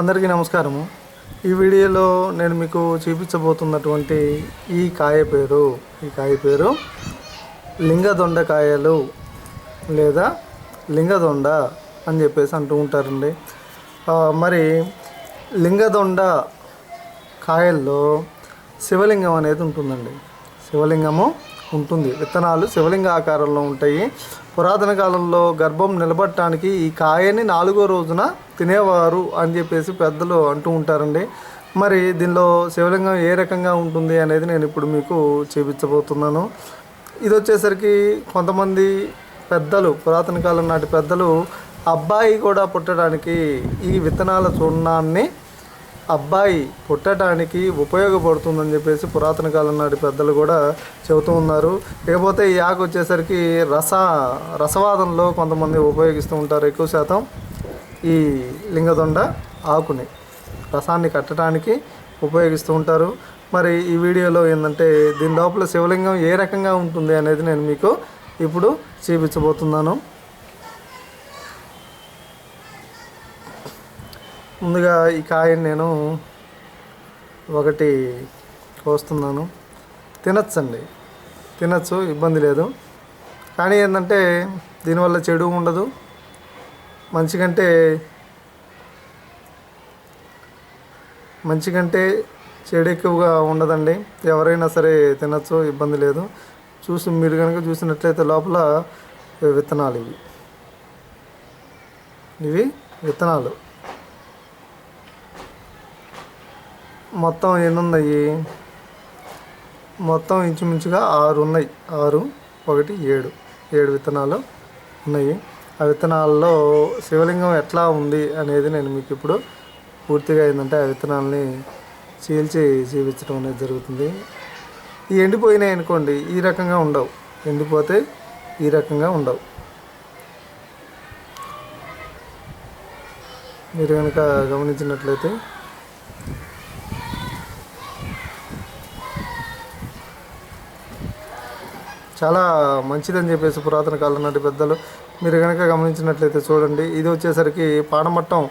అందరికీ నమస్కారము. ఈ వీడియోలో నేను మీకు చూపించబోతున్నటువంటి ఈ కాయ పేరు ఈ కాయ పేరు లింగదొండకాయలు లేదా లింగదొండ అని చెప్పేసి అంటూ ఉంటారండి. మరి లింగదొండ కాయల్లో శివలింగం అనేది ఉంటుందండి. శివలింగము ఉంటుంది. విత్తనాలు శివలింగ ఆకారంలో ఉంటాయి. పురాతన కాలంలో గర్భం నిలబడటానికి ఈ కాయని నాలుగో రోజున తినేవారు అని చెప్పేసి పెద్దలు అంటూ ఉంటారండి. మరి దీనిలో శివలింగం ఏ రకంగా ఉంటుంది అనేది నేను ఇప్పుడు మీకు చూపించబోతున్నాను. ఇది వచ్చేసరికి కొంతమంది పెద్దలు పురాతన కాలం నాటి పెద్దలు అబ్బాయి కూడా పుట్టడానికి ఈ విత్తనాల చూర్ణాన్ని అబ్బాయి పుట్టడానికి ఉపయోగపడుతుందని చెప్పేసి పురాతన కాలం నాటి పెద్దలు కూడా చెబుతూ ఉన్నారు. ఇకపోతే ఈ ఆకు వచ్చేసరికి రస రసవాదంలో కొంతమంది ఉపయోగిస్తూ ఉంటారు ఎక్కువ శాతం ఈ లింగదొండ ఆకుని. రసాన్ని కట్టడానికి ఉపయోగిస్తూ ఉంటారు. మరి ఈ వీడియోలో ఏంటంటే దీని లోపల శివలింగం ఏ రకంగా ఉంటుంది అనేది నేను మీకు ఇప్పుడు చూపించబోతున్నాను. ముందుగా ఈ కాయని నేను ఒకటి కోస్తున్నాను. తినచ్చండి. తినచ్చు ఇబ్బంది లేదు. కానీ ఏంటంటే దీనివల్ల చెడు ఉండదు. మంచి కంటే మంచి కంటే చెడు ఎక్కువగా ఉండదండి. ఎవరైనా సరే తినచ్చు ఇబ్బంది లేదు. చూసి మీరు కనుక చూసినట్లయితే లోపల విత్తనాలు ఇవి. ఇవి విత్తనాలు. మొత్తం ఎన్ని ఉన్నాయి మొత్తం ఇంచుమించుగా ఆరు ఉన్నాయి ఆరు ఒకటి ఏడు. ఏడు విత్తనాలు ఉన్నాయి. ఆ విత్తనాల్లో శివలింగం ఎట్లా ఉంది అనేది నేను మీకు ఇప్పుడు పూర్తిగా ఏంటంటే ఆ విత్తనాలని చీల్చి చూపించడం అనేది జరుగుతుంది. ఈ ఎండిపోయినాయి అనుకోండి ఈ రకంగా ఉండవు. ఎండిపోతే ఈ రకంగా ఉండవు. మీరు కనుక గమనించినట్లయితే చాలా మంచిదని చెప్పేసి పురాతన కాలం నాటి పెద్దలు మీరు కనుక గమనించినట్లయితే చూడండి. ఇది వచ్చేసరికి పానమట్టం.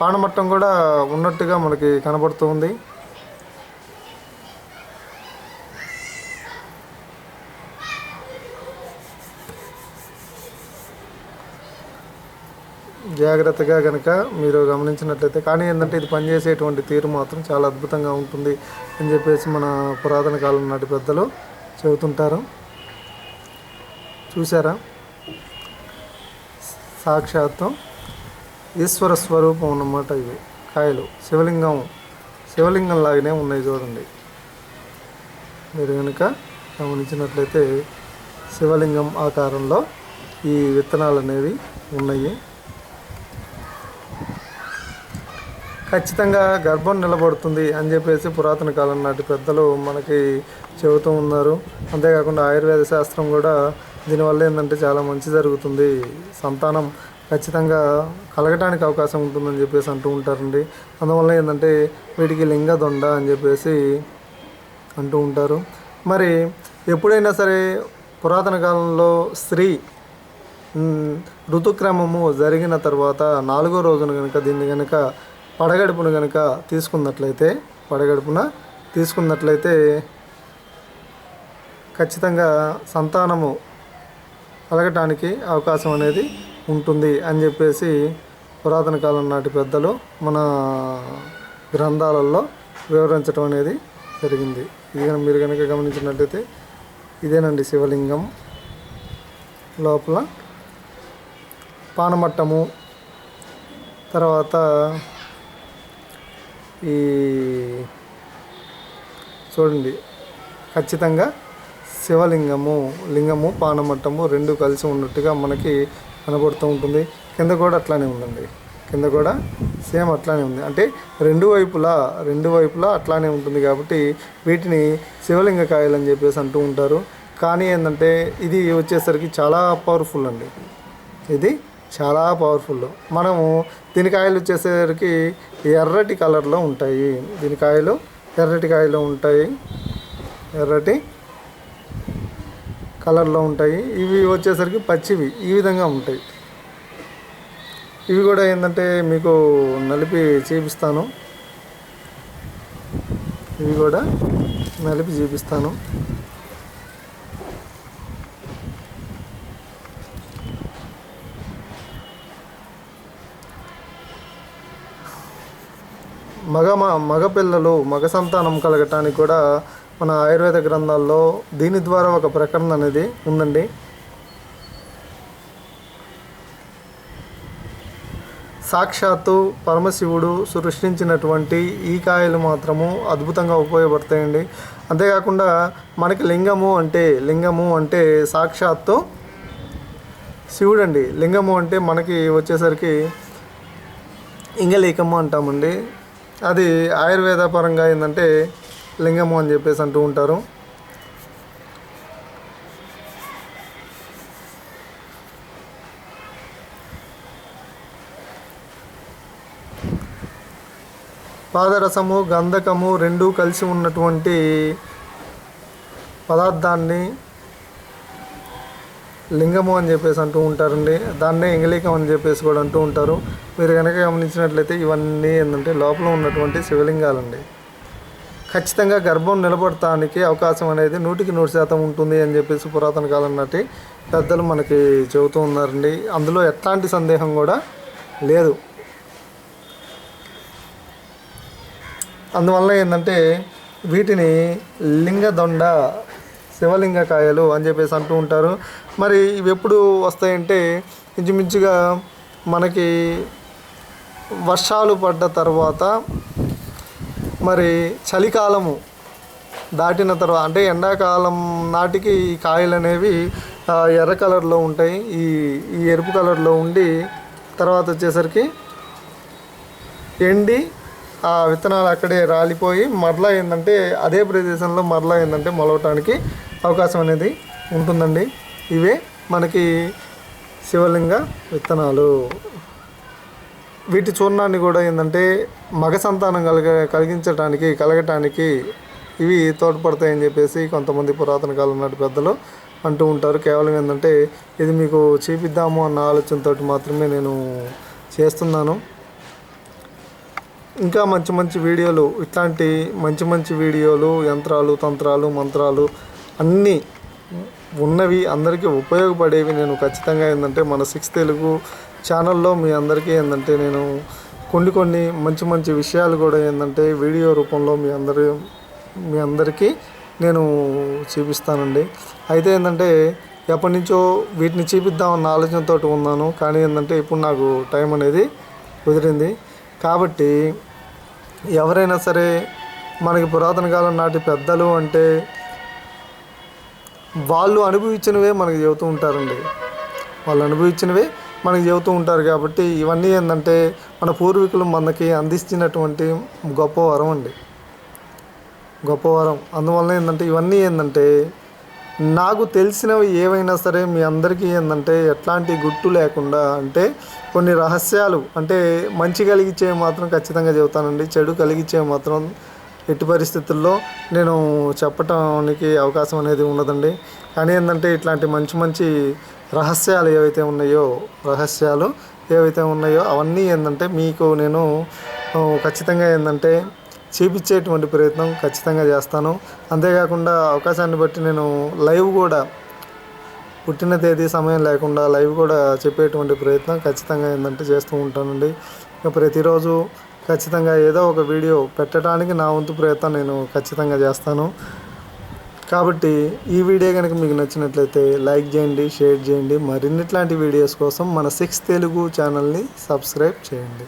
పానమట్టం కూడా ఉన్నట్టుగా మనకి కనబడుతుంది జాగ్రత్తగా కనుక మీరు గమనించినట్లయితే కానీ ఏంటంటే ఇది పనిచేసేటువంటి తీరు మాత్రం చాలా అద్భుతంగా ఉంటుంది అని చెప్పేసి మన పురాతన కాలం నాటి పెద్దలు చెబుతుంటారు. చూసారా? సాక్షాత్తు ఈశ్వర స్వరూపం అన్నమాట ఇవి కాయలు. శివలింగం. శివలింగం లాగానే ఉన్నాయి చూడండి. మీరు కనుక గమనించినట్లయితే శివలింగం ఆకారంలో ఈ విత్తనాలు అనేవి ఉన్నాయి. ఖచ్చితంగా గర్భం నిలబడుతుంది అని చెప్పేసి పురాతన కాలం నాటి పెద్దలు మనకి చెబుతూ ఉన్నారు. అంతేకాకుండా ఆయుర్వేద శాస్త్రం కూడా దీనివల్ల ఏంటంటే చాలా మంచి జరుగుతుంది. సంతానం ఖచ్చితంగా కలగటానికి అవకాశం ఉంటుందని చెప్పేసి అంటూ ఉంటారండి. అందువల్ల ఏంటంటే వీటికి లింగ దొండ అని చెప్పేసి అంటూ ఉంటారు. మరి ఎప్పుడైనా సరే పురాతన కాలంలో స్త్రీ ఋతుక్రమము జరిగిన తర్వాత నాలుగో రోజున కనుక దీన్ని కనుక పడగడుపును కనుక తీసుకున్నట్లయితే పడగడుపున తీసుకున్నట్లయితే ఖచ్చితంగా సంతానము కలగటానికి అవకాశం అనేది ఉంటుంది అని చెప్పేసి పురాతన కాలం నాటి పెద్దలు మన గ్రంథాలలో వివరించడం అనేది జరిగింది. ఇది మీరు కనుక గమనించినట్లయితే ఇదేనండి శివలింగం. లోపల పానమట్టము తర్వాత ఈ చూడండి ఖచ్చితంగా శివలింగము లింగము పానమట్టము రెండు కలిసి ఉన్నట్టుగా మనకి కనబడుతూ ఉంటుంది. కింద కూడా అట్లానే ఉందండి. కింద కూడా సేమ్ అట్లానే ఉంది. అంటే రెండు వైపులా రెండు వైపులా అట్లానే ఉంటుంది కాబట్టి వీటిని శివలింగ కాయలు అని చెప్పేసి అంటూ ఉంటారు. కానీ ఏంటంటే ఇది వచ్చేసరికి చాలా పవర్ఫుల్ అండి. ఇది చాలా పవర్ఫుల్ మనము దీని కాయలు వచ్చేసరికి ఎర్రటి కలర్లో ఉంటాయి. దీని కాయలు ఎర్రటి కాయలు ఉంటాయి. ఎర్రటి కలర్లో ఉంటాయి. ఇవి వచ్చేసరికి పచ్చివి. ఈ విధంగా ఉంటాయి. ఇవి కూడా ఏంటంటే మీకు నలిపి చూపిస్తాను. ఇవి కూడా నలిపి చూపిస్తాను. మగ మగ పిల్లలు మగ సంతానం కలగటానికి కూడా మన ఆయుర్వేద గ్రంథాల్లో దీని ద్వారా ఒక ప్రకటన అనేది ఉందండి. సాక్షాత్తు పరమశివుడు సృష్టించినటువంటి ఈ కాయలు మాత్రము అద్భుతంగా ఉపయోగపడతాయండి. అంతేకాకుండా మనకి లింగము అంటే లింగము అంటే సాక్షాత్తు శివుడు అండి లింగము అంటే మనకి వచ్చేసరికి ఇంగలీకము అంటామండి. అది ఆయుర్వేద పరంగా ఏంటంటే లింగము అని చెప్పేసి అంటూ ఉంటారు. పాదరసము గంధకము రెండూ కలిసి ఉన్నటువంటి పదార్థాన్ని లింగము అని చెప్పేసి అంటూ ఉంటారండి. దాన్నే ఇంగలికం అని చెప్పేసి కూడా అంటూ ఉంటారు. మీరు కనుక గమనించినట్లయితే ఇవన్నీ ఏంటంటే లోపల ఉన్నటువంటి శివలింగాలండి. ఖచ్చితంగా గర్భం నిలబడటానికి అవకాశం అనేది నూటికి నూరు శాతం ఉంటుంది అని చెప్పేసి పురాతన కాలం నాటి పెద్దలు మనకి చెబుతూ ఉన్నారండి. అందులో ఎట్లాంటి సందేహం కూడా లేదు. అందువల్ల ఏంటంటే వీటిని లింగదొండ శివలింగ కాయలు అని చెప్పేసి అంటూ ఉంటారు. మరి ఇవి ఎప్పుడు వస్తాయంటే ఇంచుమించుగా మనకి వర్షాలు పడ్డ తర్వాత మరి చలికాలము దాటిన తర్వాత అంటే ఎండాకాలం నాటికి ఈ కాయలు అనేవి ఎర్ర కలర్లో ఉంటాయి. ఈ ఈ ఎరుపు కలర్లో ఉండి తర్వాత వచ్చేసరికి ఎండి ఆ విత్తనాలు అక్కడే రాలిపోయి మరలా ఏంటంటే అదే ప్రదేశంలో మరలా ఏంటంటే మొలవటానికి అవకాశం అనేది ఉంటుందండి. ఇవే మనకి శివలింగ విత్తనాలు. వీటి చూర్ణాన్ని కూడా ఏంటంటే మగ సంతానం కలిగ కలిగించడానికి కలగటానికి ఇవి తోడ్పడతాయని చెప్పేసి కొంతమంది పురాతన కాలం నాటి పెద్దలు అంటూ ఉంటారు. కేవలం ఏంటంటే ఇది మీకు చూపిద్దాము అన్న ఆలోచనతో మాత్రమే నేను చేస్తున్నాను. ఇంకా మంచి మంచి వీడియోలు ఇట్లాంటి మంచి మంచి వీడియోలు యంత్రాలు తంత్రాలు మంత్రాలు అన్నీ ఉన్నవి అందరికీ ఉపయోగపడేవి నేను ఖచ్చితంగా ఏంటంటే మన సిక్స్ తెలుగు ఛానల్లో మీ అందరికీ ఏంటంటే నేను కొన్ని కొన్ని మంచి మంచి విషయాలు కూడా ఏంటంటే వీడియో రూపంలో మీ అందరి మీ అందరికీ నేను చూపిస్తానండి. అయితే ఏంటంటే ఎప్పటి నుంచో వీటిని చూపిద్దామన్న ఆలోచనతో ఉన్నాను. కానీ ఏంటంటే ఇప్పుడు నాకు టైం అనేది కుదిరింది. కాబట్టి ఎవరైనా సరే మనకి పురాతన కాలం నాటి పెద్దలు అంటే వాళ్ళు అనుభవించినవే మనకి చెబుతూ ఉంటారండి. వాళ్ళు అనుభవించినవే మనకి చెబుతూ ఉంటారు కాబట్టి ఇవన్నీ ఏంటంటే మన పూర్వీకులు మనకి అందించినటువంటి గొప్ప వరం అండి. గొప్ప వరం. అందువలన ఏంటంటే ఇవన్నీ ఏంటంటే నాకు తెలిసినవి ఏవైనా సరే మీ అందరికీ ఏంటంటే ఎట్లాంటి గుట్టు లేకుండా అంటే కొన్ని రహస్యాలు అంటే మంచి కలిగించేవి మాత్రం ఖచ్చితంగా చెబుతానండి. చెడు కలిగించేవి మాత్రం ఎట్టి పరిస్థితుల్లో నేను చెప్పటానికి అవకాశం అనేది ఉండదండి. కానీ ఏంటంటే ఇట్లాంటి మంచి మంచి రహస్యాలు ఏవైతే ఉన్నాయో రహస్యాలు ఏవైతే ఉన్నాయో అవన్నీ ఏంటంటే మీకు నేను ఖచ్చితంగా ఏంటంటే చూపించేటువంటి ప్రయత్నం ఖచ్చితంగా చేస్తాను. అంతేకాకుండా అవకాశాన్ని బట్టి నేను లైవ్ కూడా పుట్టిన తేదీ సమయం లేకుండా లైవ్ కూడా చెప్పేటువంటి ప్రయత్నం ఖచ్చితంగా ఏంటంటే చేస్తూ ఉంటానండి. ప్రతిరోజు ఖచ్చితంగా ఏదో ఒక వీడియో పెట్టడానికి నా వంతు ప్రయత్నం నేను ఖచ్చితంగా చేస్తాను. కాబట్టి ఈ వీడియో కనుక మీకు నచ్చినట్లయితే లైక్ చేయండి షేర్ చేయండి. మరిన్నిట్లాంటి వీడియోస్ కోసం మన సిక్స్ తెలుగు ఛానల్ని సబ్స్క్రైబ్ చేయండి.